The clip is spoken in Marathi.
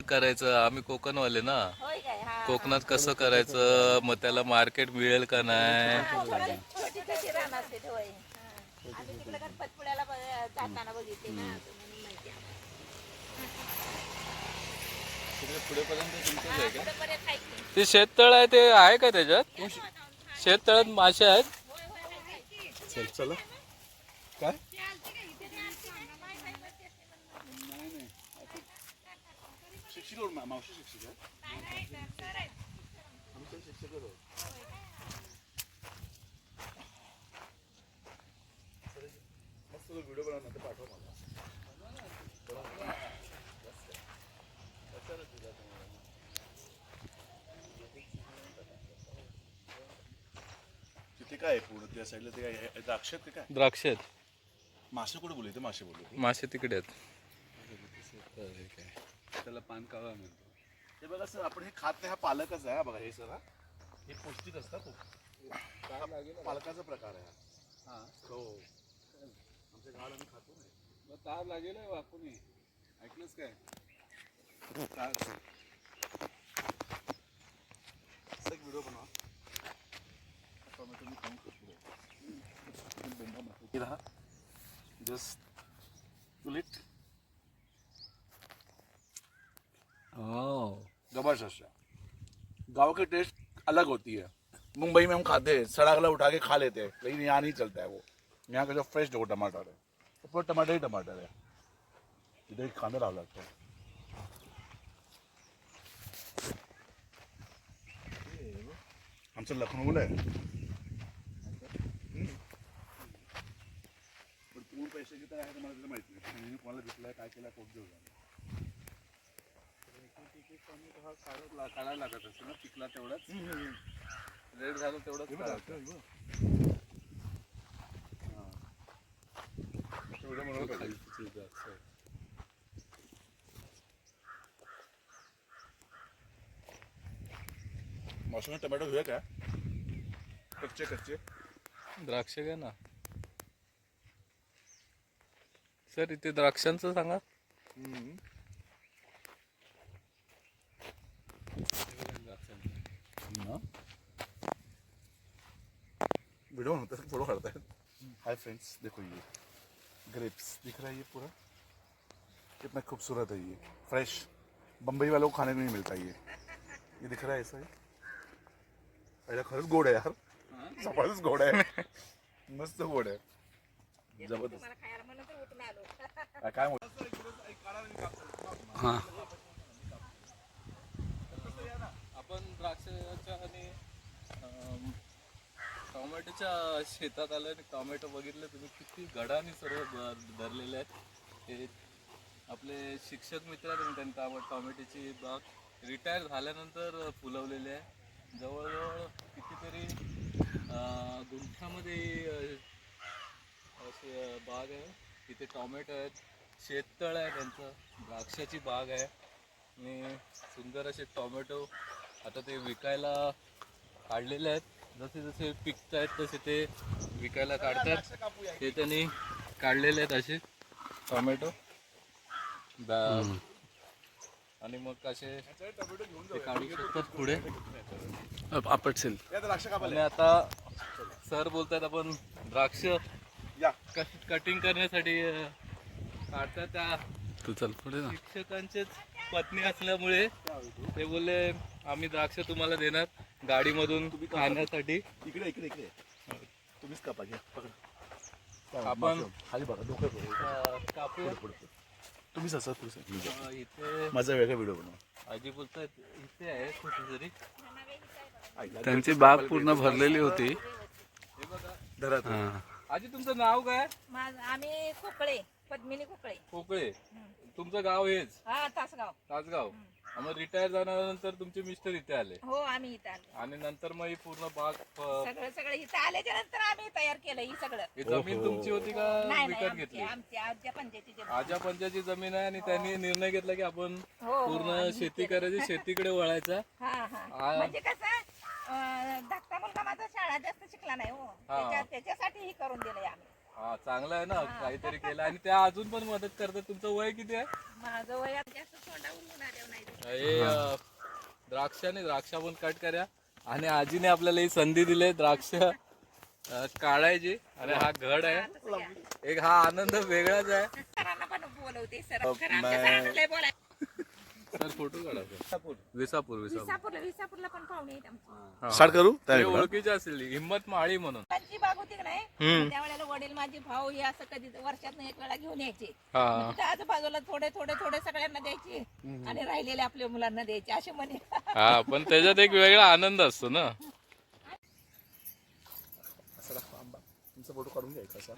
करायचं? आम्ही कोकणवाले ना. होय काय? हा. कोकणात कसं करायचं? मग त्याला मार्केट मिळेल का नाही हा, थोडी छोटी छोटी रान असते होय. हा. आम्ही तिकडे गणपतपुळ्याला ब- जाताना बघितले ना म्हणून माहिती आहे. हा, पुढे बरेच आहे की. ते शेततळ आहे ते आहे का त्याच्यात? शेततळ्यात मासे आहेत? चला काय? शिक्षिक आहोत, मा- मावशी शिक्षिक आहे आम्ही पण शिक्षकच आहोत. मस्त व्हिडिओ बनवा नंतर पाठवा मला तिथे काय आहे पूर्ण? त्या साईडला ते काय आहे? द्राक्ष आहेत का काय? द्राक्ष आहेत. मासे कुठे बोलले? ते मासे बोलले. मासे तिकडे आहेत. त्याला पान कावा म्हणतो. हे बघा सर आपण हे खात नाही हा पालकच आहे हा बघा हे सर हा. हे पौष्टिक असतात खूप. पालकाचा प्रकार आहे हा. हा. हो. आमच्या गावाला आम्ही खातो नाही. मग तार लागेल वाकून ऐकलंच काय? तार. असा एक व्हिडिओ बनवा. जस्ट तुलिट ज़बरदस्त है। गाँव की टेस्ट अलग होती है। मुंबई में हम खाते हैं सड़ागला उठा के खा लेते हैं। लेकिन यहाँ नहीं चलता है वो। यहाँ का जो फ्रेश जो टमाटर है। ऊपर टमाटर ही टमाटर है। इधर एक खाना डाल लगता है। लखनौला आहे हम्म. पण कोण पैसे घेत आहे ते मला माहिती नाही कोणाला घेतलाय काय केलं कोण हा ला- काढायला लागत असेल ना पिकला तेवढाच रेट झालं तेवढंच काढायचं. तेवढं म्हणून खायची चीज आहे, असं. मौसम में टमाटो हुए क्या कच्चे कच्चे द्राक्ष घ्या ना सर इथे द्राक्षांचं सांगा वीडियो होता है फोटो करता है हाय फ्रेंड्स देखो ये ग्रेप्स दिख रहा है ये पूरा। कितना खूबसूरत है ये। फ्रेश बम्बई वालों को खाने को नहीं मिलता ये। ये दिख रहा है ऐसा ही। अरे खरंच गोड आहे यार। जबरदस्त गोड आहे मस्त गोड आहे जबरदस्त। तुम्हाला खायला म्हणून तर उठून आलो काय- काय म्हणतो हा। आपण द्राक्षाच्या आणि टोमॅटोच्या शेतात आलं आणि टोमॅटो बघितलं तुम्ही किती गडाने सर्व धरलेले आहेत हे आपले शिक्षक मित्र आहेत त्यांनी टोमॅ- टोमॅटोची बाग रिटायर झाल्यानंतर फुलवलेली आहे. जवळजवळ कितीतरी गुंठ्यामध्ये अशी बाग आहे. तिथे टॉमॅटो आहेत शेततळ आहे त्यांचं द्राक्षाची बाग आहे. आणि सुंदर असे टोमॅटो आता ते विकायला काढलेले आहेत. जसे जसे पिकत आहेत तसे ते विकायला काढतात. ते त्यांनी काढलेले आहेत असे. टोमॅटो बा- आणि मग असे ते काढू शकतात पुढे. आपटसेल आणि आता सर बोलतात आपण द्राक्ष या. कटिंग करण्यासाठी काढतात. त्या तू चल पुढे शिक्षकांचेच पत्नी असल्यामुळे ते बोलले आम्ही द्राक्ष तुम्हाला देणार. गाडीमधून खाण्यासाठी इकडे इकडे इकडे. तुम्हीच कापा घ्या पकड. आपण- खाली बघा डोकं बघा. अं, कापूया. पुढे पुढे तुम्हीच असं तुम्ही. अं, इथे माझा वेगळा व्हिडिओ बनवा. आजी बोलतात इथे आहे कुठेतरी. त्यांची बाग पूर्ण भरलेली होती. हे बघा. धरा. हा. आजी तुमचं नाव काय? माझ- आम्ही कोकळे पद्मिनी कोकळे कोकळे तुमचं गाव हेच? हा तासगाव. तासगाव. मग रिटायर झाल्यानंतर तुमचे मिस्टर इथे आले. हो आम्ही इथं आलो. आणि नंतर मग ही पूर्ण बाग सगळं सगळं इथं आल्याच्यानंतर आम्ही तयार केलं ही सगळं. ही जमीन तुमची होती का नाही नाही विकत आमची घेतली? आमची जमीन. आजा जमीन आहे आणि त्यांनी निर्णय घेतला की आपण हो हो, पूर्ण शेती. करायची शेतीकडे वळायचा. हा हा. म्हणजे कसं अं, धाकटा मुलगा माझा शाळा जास्त शिकला नाही हो. त्याच्या- त्याच्यासाठी ही करून दिलंय आम्ही हा चांगलं आहे ना काहीतरी केलं. आणि त्या अजून पण मदत करतात. तुमचं वय किती आहे? माझं जास्त आल्यावर नाही हे अं, द्राक्ष पण कट करूया आणि आजीने आपल्याला ही संधी दिली द्राक्ष अं, काढायची. आणि हा घड आहे. एक हा आनंद वेगळाच आहे. सरांना पण बोलवते सर. आमच्या सरांना लय बोलाय सर फोटो काढायचा विसापूर. विसापूर विसापूरला विसापूरला पण पाहुणे आहेत आमचे. स्टार्ट करू? हे? ओळखीचे असेल हिम्मत माळी म्हणून. बाग होती का नाही? त्यावेळेला वडील माझे भाऊ हे असं कधी वर्षात एक वेळा घेऊन यायचे. हा. त्या आजूबाजूला थोडे थोडे थोडे सगळ्यांना द्यायचे आणि राहिलेले आपल्या मुलांना द्यायचे असे म्हणे. हा पण त्याच्यात एक वेगळा आनंद असतो ना. असं दाखवा आंबा. तुमचा फोटो काढून घ्यायचा असा.